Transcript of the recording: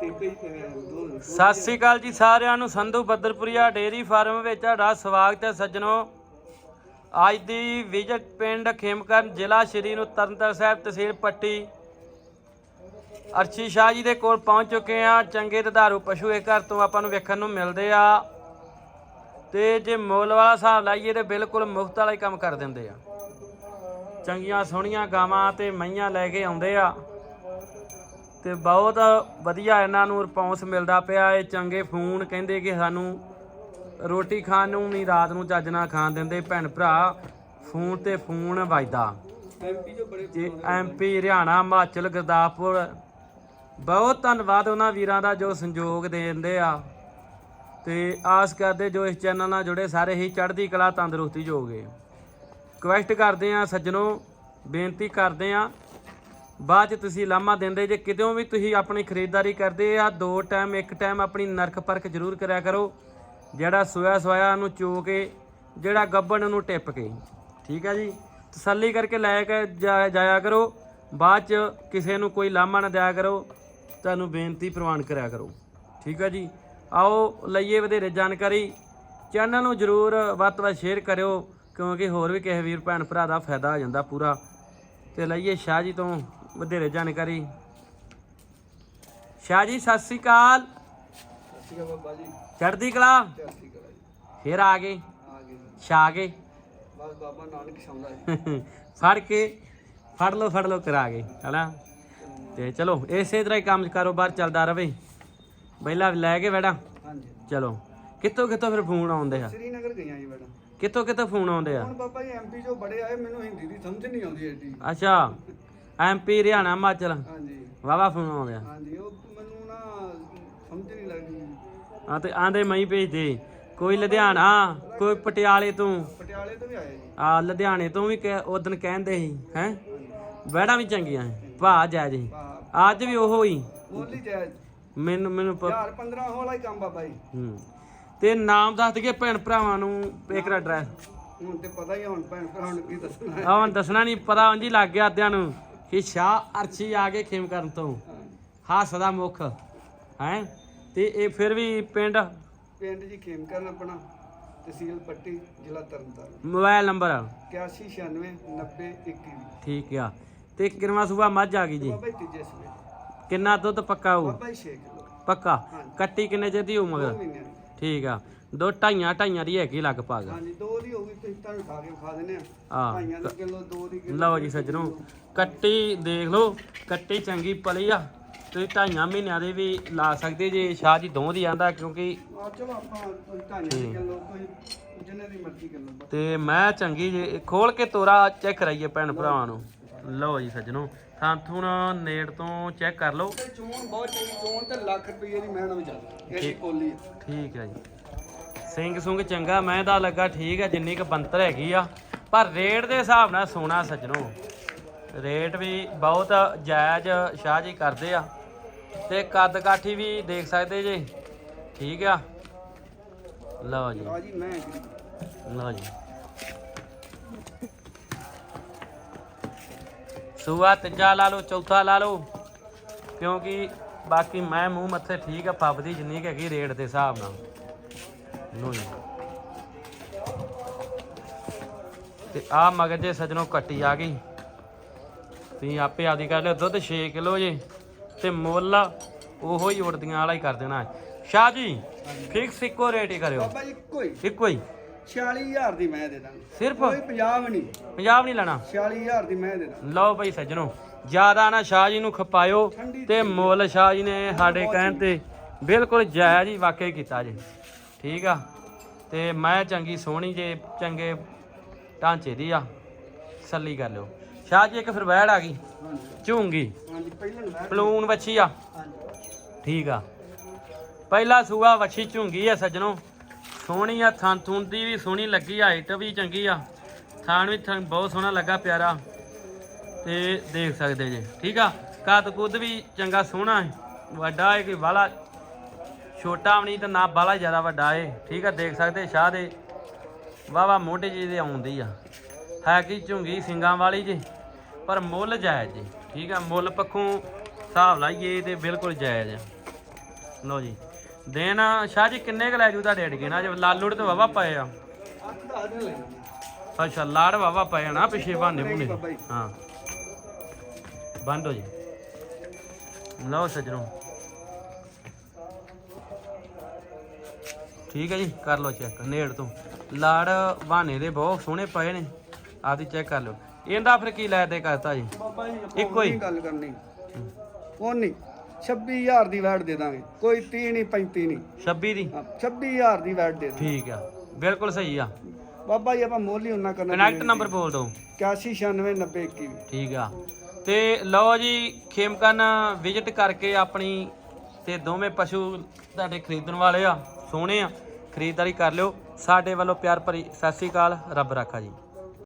ਸਤਿ ਸ੍ਰੀ ਅਕਾਲ ਜੀ ਸਾਰਿਆਂ ਨੂੰ। ਸੰਧੂ ਬੱਦਰਪੁਰੀਆ ਡੇਰੀ ਫਾਰਮ ਵਿੱਚ ਤੁਹਾਡਾ ਸਵਾਗਤ ਹੈ ਸੱਜਣੋ। ਅੱਜ ਦੀ ਵਿਜ਼ਿਟ ਪਿੰਡ ਖੇਮਕਰਨ ਜ਼ਿਲ੍ਹਾ ਸ਼੍ਰੀ ਨੂੰ ਤਰਨਤਾਰਨ ਸਾਹਿਬ ਤਹਿਸੀਲ ਪੱਟੀ। ਅਰਸ਼ੀ ਸ਼ਾਹ ਜੀ ਦੇ ਕੋਲ ਪਹੁੰਚ ਚੁੱਕੇ ਆ ਚੰਗੇ ਦੁਧਾਰੂ ਪਸ਼ੂ ਇਹ ਘਰ ਤੋਂ ਆਪਾਂ ਨੂੰ ਵੇਖਣ ਨੂੰ ਮਿਲਦੇ ਆ। ਤੇ ਜੇ ਮੁੱਲ ਵਾਲਾ ਹਿਸਾਬ ਲਾਈਏ ਤੇ ਬਿਲਕੁਲ ਮੁਫਤ ਵਾਲਾ ਹੀ ਕੰਮ ਕਰ ਦਿੰਦੇ ਆ। ਚੰਗੀਆਂ ਸੋਹਣੀਆਂ ਗਾਵਾਂ ਤੇ ਮਈਆਂ ਲੈ ਕੇ ਆਉਂਦੇ ਆ। ਤੇ ਬਹੁਤ ਵਧੀਆ ਇਹਨਾਂ ਨੂੰ ਰਿਸਪੌਂਸ ਮਿਲਦਾ ਪਿਆ। ਇਹ ਚੰਗੇ ਫੋਨ ਕਹਿੰਦੇ ਕਿ ਸਾਨੂੰ ਰੋਟੀ ਖਾਣ ਨੂੰ ਵੀ ਰਾਤ ਨੂੰ ਚੱਜ ਨਾਲ ਖਾਣ ਦਿੰਦੇ। ਭੈਣ ਭਰਾ, ਫੋਨ ਤੇ ਫੋਨ ਵੱਜਦਾ। ਐਮਪੀ ਜੋ ਬੜੇ ਐਮਪੀ ਹਰਿਆਣਾ, ਹਿਮਾਚਲ, ਗੁਰਦਾਸਪੁਰ, ਬਹੁਤ ਧੰਨਵਾਦ ਉਹਨਾਂ ਵੀਰਾਂ ਦਾ ਜੋ ਸੰਯੋਗ ਦਿੰਦੇ ਆ। ਤੇ ਆਸ ਕਰਦੇ ਜੋ ਇਸ ਚੈਨਲ ਨਾਲ ਜੁੜੇ, ਸਾਰੇ ਹੀ ਚੜ੍ਹਦੀ ਕਲਾ ਤੰਦਰੁਸਤੀ ਜੋਗੇ। ਰਿਕਵੈਸਟ ਕਰਦੇ ਆ ਸੱਜਣੋ, ਬੇਨਤੀ ਕਰਦੇ ਆ ਬਾਅਦ ਚ ਤੁਸੀਂ ਲਾਮਾ ਦਿੰਦੇ ਜੇ ਕਿਤੇੋਂ ਵੀ ਤੁਸੀਂ ਆਪਣੀ ਖਰੀਦਦਾਰੀ ਕਰਦੇ ਆ, ਦੋ ਟਾਈਮ ਇੱਕ ਟਾਈਮ ਆਪਣੀ ਨਰਖ ਪਰਖ ਜ਼ਰੂਰ ਕਰਿਆ ਕਰੋ। ਜਿਹੜਾ ਸੋਇਆ ਸੋਇਆ ਨੂੰ ਚੋ ਕੇ, ਜਿਹੜਾ ਗੱਬਣ ਨੂੰ ਟਿੱਪ ਕੇ। ਠੀਕ ਹੈ ਜੀ? ਤਸੱਲੀ ਕਰਕੇ ਲੈ ਕੇ ਜਾ- ਜਾਇਆ ਕਰੋ। ਬਾਅਦ ਚ ਕਿਸੇ ਨੂੰ ਕੋਈ ਲਾਮਾ ਨਾ ਦਿਆ ਕਰੋ। ਤੁਹਾਨੂੰ ਬੇਨਤੀ ਪ੍ਰਵਾਨ ਕਰਿਆ ਕਰੋ। ਠੀਕ ਹੈ ਜੀ? ਆਓ, ਲਈਏ ਵਧੇਰੇ ਜਾਣਕਾਰੀ। ਚੈਨਲ ਨੂੰ ਜਰੂਰ ਵੱਧ ਤੋਂ ਵੱਧ ਸ਼ੇਅਰ ਕਰਿਓ, ਕਿਉਂਕਿ ਹੋਰ ਵੀ ਕਿਸੇ ਵੀਰ, ਭੈਣ, ਭਰਾ ਦਾ ਫਾਇਦਾ ਹੋ ਜਾਂਦਾ ਪੂਰਾ। ਤੇ ਲਈਏ ਸ਼ਾਹ ਜੀ ਤੋਂ ਵਧੇਰੇ ਜਾਣਕਾਰੀ। ਸ਼ਾਹ ਜੀ ਸਤਿ ਸ੍ਰੀ ਅਕਾਲ। ਠੀਕ ਹੈ ਬਾਬਾ ਜੀ ਚੜ੍ਹਦੀ ਕਲਾ? ਜੀ ਫੇਰ ਆ ਗਏ। ਆ ਗਏ ਜੀ। ਛਾ ਗਏ। ਬਸ ਬਾਬਾ ਨਾਨਕ ਸ਼ਾਉਂਦਾ ਹੈ ਫੜ ਕੇ ਫੜ ਲੋ ਫੜ ਲੋ ਕਰਾ ਗਏ ਹਨਾ? ਤੇ ਚਲੋ ਇਸੇ ਤਰ੍ਹਾਂ ਹੀ ਕੰਮ ਕਾਰੋਬਾਰ ਚੱਲਦਾ ਰਵੇ। ਪਹਿਲਾਂ ਲੈ ਕੇ ਬੈਠਾ। ਹਾਂਜੀ ਚਲੋ ਕਿੱਥੋਂ ਕਿੱਥੋਂ ਫਿਰ ਫੋਨ ਆਉਂਦੇ ਆ? ਸ੍ਰੀਨਗਰ ਗਈਆਂ ਜੀ ਮੈਡਮ ਕਿੱਥੋਂ ਕਿੱਥੋਂ ਫੋਨ ਆਉਂਦੇ ਆ? ਹੁਣ ਬਾਬਾ ਜੀ ਐਮਪੀ ਜੋ ਬੜੇ ਆਏ ਮੈਨੂੰ ਹਿੰਦੀ ਦੀ ਸਮਝ ਨਹੀਂ ਆਉਂਦੀ ਐਡੀ। ਅੱਛਾ। ਐਮਪੀ ਹਰਿਆਣਾ ਹਿਮਾਚਲ। ਹਾਂਜੀ। ਵਾਵਾ ਫੋਨ ਆਉਂਦੇ। ਹਾਂਜੀ ਉਹ ਮੈਨੂੰ ਨਾ ਸਮਝ ਨਹੀਂ ਲੱਗਦੀ। ਹਾਂ ਤੇ ਆਂਦੇ ਮੈਂ ਹੀ ਭੇਜਦੇ। ਕੋਈ ਲੁਧਿਆਣਾ ਕੋਈ ਪਟਿਆਲੇ ਤੋਂ। ਪਟਿਆਲੇ ਤੋਂ ਵੀ ਆਏ ਜੀ। ਆ ਲੁਧਿਆਣੇ ਤੋਂ ਵੀ ਉਦੋਂ ਕਹਿੰਦੇ ਸੀ ਹੈ? ਵੈੜਾਂ ਵੀ ਚੰਗੀਆਂ ਸੀ ਭਾ ਜੈ ਜੀ ਵਾਹ। ਅੱਜ ਵੀ ਉਹੋ ਹੀ। ਬੋਲੀ ਜਾਇਜ਼। ਮੈਨੂੰ ਮੈਨੂੰ ਪ- ਯਾਰ 15 ਹੋਲਾ ਹੀ ਕੰਮ ਬਾਬਾ ਜੀ ਹੂੰ। ਤੇ ਨਾਮ ਦੱਸ ਦਈਏ ਭੈਣ ਭਰਾਵਾਂ ਨੂੰ ਇੱਕ ਦਾ ਐਡਰੈਸ ਹੁਣ ਤੇ ਪਤਾ ਹੀ ਹੁਣ ਭੈਣ ਭਰਾ ਨੂੰ ਕੀ ਦੱਸਣਾ। ਹੈ ਦੱਸਣਾ ਨਹੀਂ ਪਤਾ ਉਂਝ ਹੀ ਲੱਗ ਗਿਆ ਅੱਧਿਆਂ ਨੂੰ। ਕਿ ਸ਼ਾਹ ਅਰਸ਼ੀ ਆ ਕੇ ਖੇਮ ਕਰਨ ਤੋਂ ਹੱਸਦਾ ਮੁੱਖ ਹੈ? ਤੇ ਇਹ ਫਿਰ ਵੀ ਪਿੰਡ? ਪਿੰਡ ਜੀ ਖੇਮ ਕਰਨ ਆਪਣਾ ਤਹਿਸੀਲ ਪੱਟੀ ਜ਼ਿਲ੍ਹਾ ਤਰਨਤਾਰਨ। Mobile number? 8196 90 21 ਠੀਕ ਆ। ਤੇ ਕਿਰਮਾ ਸੂਬਾ ਮੱਝ ਆ ਗਈ ਜੀ? ਬਾਬਾ ਜੀ ਤੀਜੇ ਸਵੇ ਕਿੰਨਾ ਦੁੱਧ ਪੱਕਾ ਹੋਊ? ਬਾਬਾ ਜੀ 6 ਕਿਲੋ। ਪੱਕਾ। ਕੱਟੀ ਕਿੰਨੇ ਚਿਰ ਦੀ ਹੋਊ ਦੋ ਮਗਰ ਦੀ। ਠੀਕ ਆ। ਦੋ ਢਾਈਆਂ ਢਾਈਆਂ ਦੀ ਹੈਗੀ ਲਗਭਗ। ਹਾਂਜੀ ਦੋ ਦੀ ਹੋਊਗੀ ਤੁਸੀਂ ਤੁਹਾਨੂੰ ਖਾ ਕੇ ਖਾ ਦਿੰਦੇ ਆ। ਹਾਂ। ਭਾਈਆਂ ਦੀ ਕਿਲੋ ਦੋ ਦੀ ਕਿਲੋ। ਲਓ ਜੀ ਸੱਜਣੋ ਕੱਟੀ ਦੇਖ ਲਓ ਕੱਟੀ ਚੰਗੀ ਪਲੀ ਆ। ਤੁਸੀਂ ਢਾਈਆਂ ਮਹੀਨਿਆਂ ਦੇ ਵੀ ਲਾ ਸਕਦੇ ਜੇ ਸ਼ਾਹ ਜੀ ਦੋ ਦੀ ਆਂਦਾ ਕਿਉਂਕਿ ਆ ਚਲੋ ਆਪਾਂ ਕੋਈ ਢਾਈਆਂ ਦੀ ਕਿਲੋ ਕੋਈ ਜਿੰਨੇ ਦੀ ਮਰਜ਼ੀ ਕਿਲੋ। ਤੇ ਮੈਂ ਚੰਗੀ ਜੇ ਖੋਲ ਕੇ ਤੋਰਾ ਚੈੱਕ ਕਰਾਈਏ ਭੈਣ ਭਰਾਵਾਂ ਨੂੰ। ਲਓ ਜੀ ਸੱਜਣੋ ਥਾਂ ਥੁਣ ਨੇੜ ਤੋਂ ਚੈੱਕ ਕਰ ਲਓ। ਤੇ ਚੋਣ ਬਹੁਤ ਚੰਗੀ ਚੋਣ ਤੇ ਲੱਖ ਰੁਪਏ ਦੀ ਮੈਂ ਵੀ ਚੱਲ ਇਹ ਕੋਲੀ ਆ। ਠੀਕ ਹੈ ਜੀ। ਸਿੰਘ ਸੁੰਗ ਚੰਗਾ ਮੈਂ ਦਾ ਲੱਗਾ ਠੀਕ ਹੈ ਜਿੰਨੀ ਕ ਬੰਤਰ ਹੈਗੀ ਆ। ਪਰ ਰੇਟ ਦੇ ਹਿਸਾਬ ਨਾਲ ਸੋਨਾ ਸੱਜਣੋ। ਰੇਟ ਵੀ ਬਹੁਤ ਜਾਇਜ਼ ਸ਼ਾਹ ਜੀ ਕਰਦੇ ਆ। ਤੇ ਕੱਦ ਕਾਠੀ ਵੀ ਦੇਖ ਸਕਦੇ ਜੇ। ਠੀਕ ਆ। ਲਓ ਜੀ। ਆ ਜੀ ਮੈਂ। ਲਓ ਜੀ। ਸੂਆ ਤੀਜਾ ਲਾ ਲਓ ਚੌਥਾ ਲਾ ਲਓ। ਕਿਉਂਕਿ ਬਾਕੀ ਮੈਂ ਮੂੰਹ ਮੱਥੇ ਠੀਕ ਆ ਫੱਬਦੀ ਜਿੰਨੀ ਕੁ ਹੈਗੀ ਰੇਟ ਦੇ ਹਿਸਾਬ ਨਾਲ। ਲਓ ਜੀ ਤੇ ਆ ਮਗਰ ਜੇ ਸਜਣੋ ਕੱਟੀ ਆ ਗਈ। ਤੁਸੀਂ ਆਪੇ ਆਪਦੀ ਕਰ ਲਿਓ ਦੁੱਧ 6 ਕਿਲੋ ਜੇ। ਤੇ ਮੁੱਲ ਉਹੋ ਹੀ ਉੜਦੀਆਂ ਵਾਲਾ ਹੀ ਕਰ ਦੇਣਾ। ਸ਼ਾਹ ਜੀ ਫਿਕਸ ਇੱਕੋ ਰੇਟ ਹੀ ਕਰਿਓ। ਬਾਬਾ ਜੀ ਕੋਈ ਇੱਕੋ ਹੀ। 46000 ਦੀ ਮੈਂ ਦੇ ਦਾਂਗਾ। ਸਿਰਫ? ਕੋਈ 50 ਨਹੀਂ। ਪੰਜਾਬ ਨਹੀਂ ਲੈਣਾ? 46000 ਦੀ ਮੈਂ ਦੇ ਦਾਂਗਾ। ਲਓ ਬਈ ਸੱਜਣੋ ਜ਼ਿਆਦਾ ਨਾ ਸ਼ਾਹ ਜੀ ਨੂੰ ਖਪਾਇਓ ਤੇ ਮੁੱਲ ਸ਼ਾਹ ਜੀ ਨੇ ਸਾਡੇ ਕਹਿਣ ਤੇ ਬਿਲਕੁਲ ਜਾਇਜ਼ ਹੀ ਵਾਕਈ ਕੀਤਾ ਜੀ। ਠੀਕ ਆ? ਤੇ ਮੈਂ ਚੰਗੀ ਸੋਹਣੀ ਜੇ ਚੰਗੇ ਢਾਂਚੇ ਦੀ ਆ ਸੱਲੀ ਕਰ ਲਿਓ। ਸ਼ਾਹ ਜੀ ਇੱਕ ਫਿਰ ਵੈੜ ਆ ਗਈ। ਝੂੰਗੀ। ਪਲੂਨ ਵੱਛੀ ਆ। ਠੀਕ ਆ। ਪਹਿਲਾ ਸੂਆ ਵੱਛੀ ਝੁੰਗੀ ਆ ਸੱਜਣੋ। ਸੋਹਣੀ ਆ, ਥਣ ਥੁਣ ਦੀ ਵੀ ਸੋਹਣੀ ਲੱਗੀ ਹਾਈਟ ਵੀ ਚੰਗੀ ਆ। ਥਾਣ ਵੀ ਥਣ ਬਹੁਤ ਸੋਹਣਾ ਲੱਗਾ ਪਿਆਰਾ। ਤੇ ਦੇਖ ਸਕਦੇ ਜੇ, ਠੀਕ ਆ? ਕੱਦ ਕੁੱਦ ਵੀ ਚੰਗਾ ਸੋਹਣਾ ਹੈ ਵੱਡਾ ਹੈ ਕਿ ਵਾਲਾ ਛੋਟਾ ਵੀ ਨਹੀਂ ਤੇ ਨਾ ਬਾਲਾ ਜ਼ਿਆਦਾ ਵੱਡਾ ਏ। ਠੀਕ ਆ, ਦੇਖ ਸਕਦੇ ਸ਼ਾਹ ਦੇ। ਵਾਵਾ ਮੋਢੇ ਜੀ ਦੇ ਆਉਂਦੀ ਆ। ਹੈ ਕਿ ਝੁੰਗੀ ਸਿੰਗਾਂ ਵਾਲੀ ਜੀ? ਪਰ ਮੁੱਲ ਜਾਇਜ਼ ਜੀ ਠੀਕ ਆ, ਮੁੱਲ ਪੱਖੋਂ ਹਿਸਾਬ ਲਾਈਏ ਤੇ ਬਿਲਕੁਲ ਜਾਇਜ਼ ਆ। ਲਓ ਜੀ। ਦੇਣ ਸ਼ਾਹ ਜੀ ਕਿੰਨੇ ਕ ਲੈ ਜੂ ਤੁਹਾਡੇ ਅੜਗੇ ਨਾ ਜੇ ਲਾਲੂੜ ਤੇ ਵਾਵਾ ਪਏ ਆ। ਦਿਨ ਲੈ ਅੱਛਾ ਲਾੜ ਵਾਵਾ ਪਏ ਨਾ ਪਿਛੇ ਬੁਨੇ ਜੀ। ਹਾਂ। ਬੰਦ ਹੋ ਜੀ। ਲਓ ਸਜਣੋ। ਠੀਕ ਹੈ ਜੀ ਕਰ ਲਓ ਚੈੱਕ ਨੇੜ ਤੋਂ। ਲਾੜ ਬਹਾਨੇ ਦੇ ਬਹੁਤ ਸੋਹਣੇ ਪਏ ਨੇ। ਆਪਦੀ ਚੈੱਕ ਕਰ ਲਓ। ਇਹਦਾ ਫਿਰ ਕੀ ਲੈ ਦੇ ਕਰਤਾ ਜੀ? ਇੱਕੋ ਹੀ। ਗੱਲ ਕਰਨੀ। ਨਹੀਂ। 26000 ਦੀ ਵੈਟ ਦੇ ਦਾਂਗੇ। ਕੋਈ 30 ਨਹੀਂ 35 ਨਹੀਂ। 26 ਦੀ? ਹਾਂ, 26000 ਦੀ ਵੈਟ ਦੇ ਦਾਂਗੇ। ਠੀਕ ਆ। ਬਿਲਕੁਲ ਸਹੀ ਆ। ਬਾਬਾ ਜੀ ਆਪਾਂ ਮੁੱਲ ਹੀ ਉਹਨਾਂ ਕਰਨਾ ਕਨੈਕਟ ਨੰਬਰ ਬੋਲ ਦਿਓ। 81969021 ਠੀਕ ਆ। ਤੇ ਲਓ ਜੀ ਖੇਮਕਨ ਵਿਜ਼ਿਟ ਕਰਕੇ ਆਪਣੀ ਤੇ ਦੋਵੇਂ ਪਸ਼ੂ ਤੁਹਾਡੇ ਖਰੀਦਣ ਵਾਲੇ ਆ ਸੋਹਣੇ ਆ। ਖਰੀਦਦਾਰੀ ਕਰ ਲਿਓ। ਸਾਡੇ ਵੱਲੋਂ ਪਿਆਰ ਭਰੀ ਸਤਿ ਸ੍ਰੀ ਅਕਾਲ। ਰੱਬ ਰਾਖਾ ਜੀ।